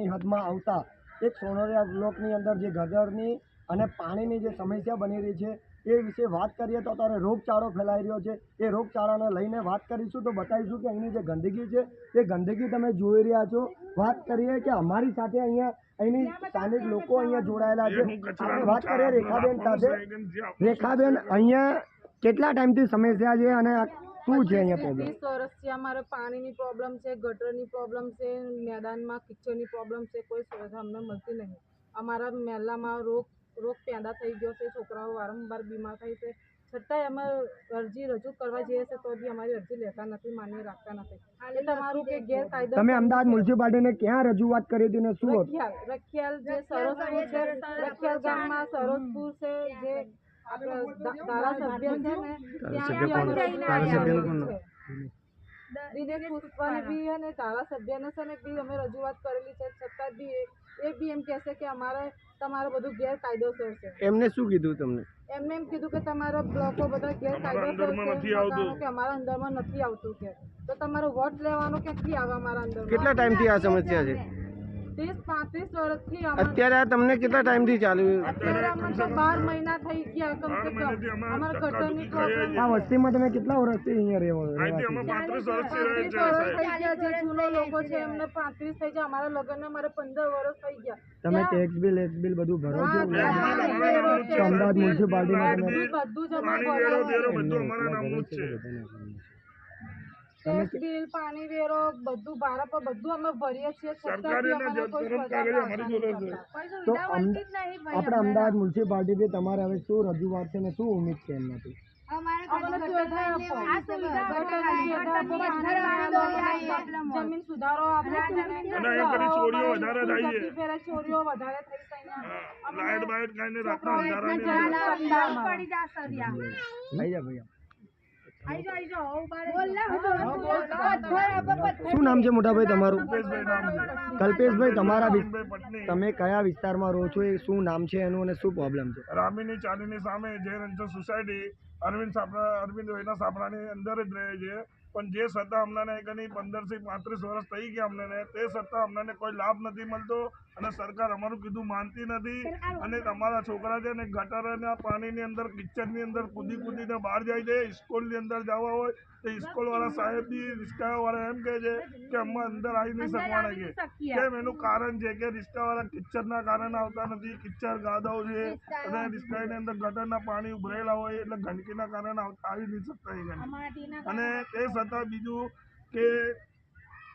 પંચાયતની હદમાં આવતા એક સોનરિયા બ્લોકની અંદર જે ગટરની અને પાણીની જે સમસ્યા બની રહી છે એ વિશે વાત કરીએ તો અત્યારે રોગચાળો ફેલાઈ રહ્યો છે. એ રોગચાળાને લઈને વાત કરીશું તો બતાવીશું કે અહીંની જે ગંદકી છે એ ગંદકી તમે જોઈ રહ્યા છો. વાત કરીએ કે અમારી સાથે અહીંયા અહીંની સ્થાનિક લોકો અહીંયા જોડાયેલા છે. આપણે વાત કરીએ રેખાબેન સાથે. રેખાબેન અહીંયા કેટલા ટાઈમથી સમસ્યા છે અને શું છે અહીંયા પ્રોબ્લેમ વીસ વર્ષથી અમારે પાણીની પ્રોબ્લેમ છે ગટરની પ્રોબ્લેમ છે મેદાનમાં કિચનની પ્રોબ્લેમ છે કોઈ સુવિધા અમને મળતી નહીં. અમારા મહેલામાં રોગ રોગ પેદા થઈ ગયો છે છોકરાઓ વારંવાર બીમાર થાય છે. છતાંય અમે અરજી રજૂ કરવા જઈએ છે તો બી અમારી અરજી લેતા નથી માન્ય રાખતા નથી. એ તમારું કે ગેરકાયદો તમે અમદાવાદ મ્યુનિસિપાલિટીને ક્યાં રજૂઆત કરી હતી ને શું રખિયાલ રખિયાલ જે સરોજપુર છે રખિયાલ ગામમાં સરોજપુર છે જે ધારાસભ્ય છે ને ત્યાં છે. દિનેશ પુષ્પાને બી અને ધારાસભ્યને છે ને બી અમે રજૂઆત કરેલી છે. છતાં બી એ- બી એમ કહેશે કે અમારે તમારો બધું ગેરકાયદેસર છે. એમને શું કીધું તમને? એમને એમ કીધું કે તમારા બ્લોકો બધા ગેરકાયદેસર છે. કે અમારા અંદરમાં નથી આવતું કે. તો તમારો વોટ લેવાનો ક્યાંથી આવે અમારા અંદર કેટલા ટાઈમથી આ સમસ્યા છે? ત્રીસ પાંત્રીસ વર્ષથી અત્યારે આ તમને કેટલા ટાઈમથી ચાલુ અત્યારે બાર મહિના થઈ ગયા કમ સે કમ. અમારા ગટરની પ્રોબ્લેમ આ વસ્તીમાં તમે કેટલા વર્ષથી અહીંયા રહેવો પાંત્રીસ વર્ષ થઈ ગયા જે જૂનો લોકો છે એમને પાંત્રીસ થઈ ગયા. અમારા લગ્નને મારે પંદર વર્ષ થઈ ગયા. તમે ટેક્સ બિલ એક્સ બિલ બધું ભરો છો? અમદાવાદ મ્યુનિસિપાલિટીમાં બધું જ અમે ભરેલું છે. ટેક્સ બિલ પાણી વેરો બધું ભાડા પર બધું અમે ભરીએ છીએ. તો આપણે અમદાવાદ મ્યુનિસિપાલિટીથી તમારે હવે શું રજૂઆત છે ને શું ઉમેદ છે એમનાથી જમીન સુધારો ચોરીઓ વધારે થઈ જાય. શું નામ છે મોટાભાઈ તમારું? કલ્પેશભાઈ તમારા તમે કયા વિસ્તારમાં રહો છો? એ શું નામ છે એનું અને શું પ્રોબ્લેમ છે? રામીની ચાલીની સામે જે રંજન સોસાયટી. અરવિંદ સાપરા અરવિંદ વૈના સાપરાની અંદર જ રહે છે. પણ જે છતાં અમને કની પંદરથી પાંત્રીસ વર્ષ થઈ ગયા અમને. તે છતાં અમને કોઈ લાભ નથી મળતો અને સરકાર અમારું કીધું માનતી નથી. અને તમારા છોકરા છે ને ગટરના પાણીની અંદર કિચનની અંદર કૂદી કૂદીને બહાર જાય છે સ્કૂલની અંદર જવા હોય તો સ્કૂલવાળા સાહેબ બી રિક્ષાવાળા એમ કહે છે કે અમે અંદર આવી નહીં શકવાના કે કેમ? એનું કારણ છે કે રિક્ષાવાળા કિચડના કારણે આવતા નથી. કિચડ ગાદાઓ છે અને રિક્ષાની અંદર ગટરના પાણી ઉભરેલા હોય એટલે ગંદકીના કારણે આવી નહીં શકતા અને તે છતાં બીજું કે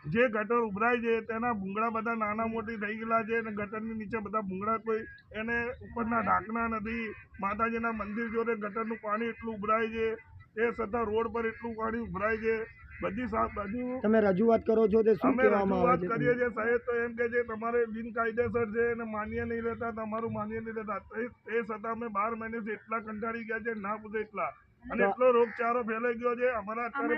જે ગટર ઉભરાય છે તેના ભૂંગળા બધા નાના મોટી થઈ ગયેલા છે અને ગટરની નીચે બધા ભૂંગળા કોઈ એને ઉપરના ઢાંકણા નથી. માતાજીના મંદિર જોડે ગટરનું પાણી એટલું ઉભરાય છે એ છતાં રોડ પર એટલું પાણી ઉભરાય છે. બધી બધું તમે રજૂઆત કરો છો તે શું અમે કહેવામાં આવે રજૂઆત છે? કરીએ છીએ સાહેબ તો એમ કે છે તમારે બિનકાયદેસર છે અને માન્ય નહીં લેતા તમારું માન્ય નહીં લેતા તે છતાં અમે બાર મહિનેથી એટલા કંટાળી ગયા છે ના પૂછે એટલા. અને એટલો રોગચાળો ફેલાઈ ગયો છે અમારા અત્યારે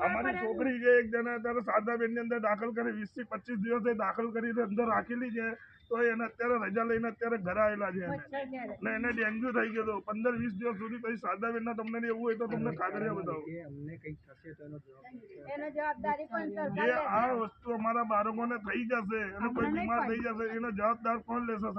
અમારી છોકરી છે એક જણા અત્યારે સાદાબેનની અંદર દાખલ કરી વીસથી પચીસ દિવસે દાખલ કરીને અંદર રાખેલી છે તો એને અત્યારે રજા લઈને અત્યારે ઘરે આવેલા છે અને એને ડેન્ગ્યુ થઈ ગયો હતો. પંદર વીસ દિવસ સુધી પછી સાદાબેન ના તમને એવું હોય તો તમને કાગળિયા બતાવો. જે આ વસ્તુ અમારા બાળકોને થઈ જશે અને કોઈ બીમાર થઈ જશે એનો જવાબદાર કોણ લેશે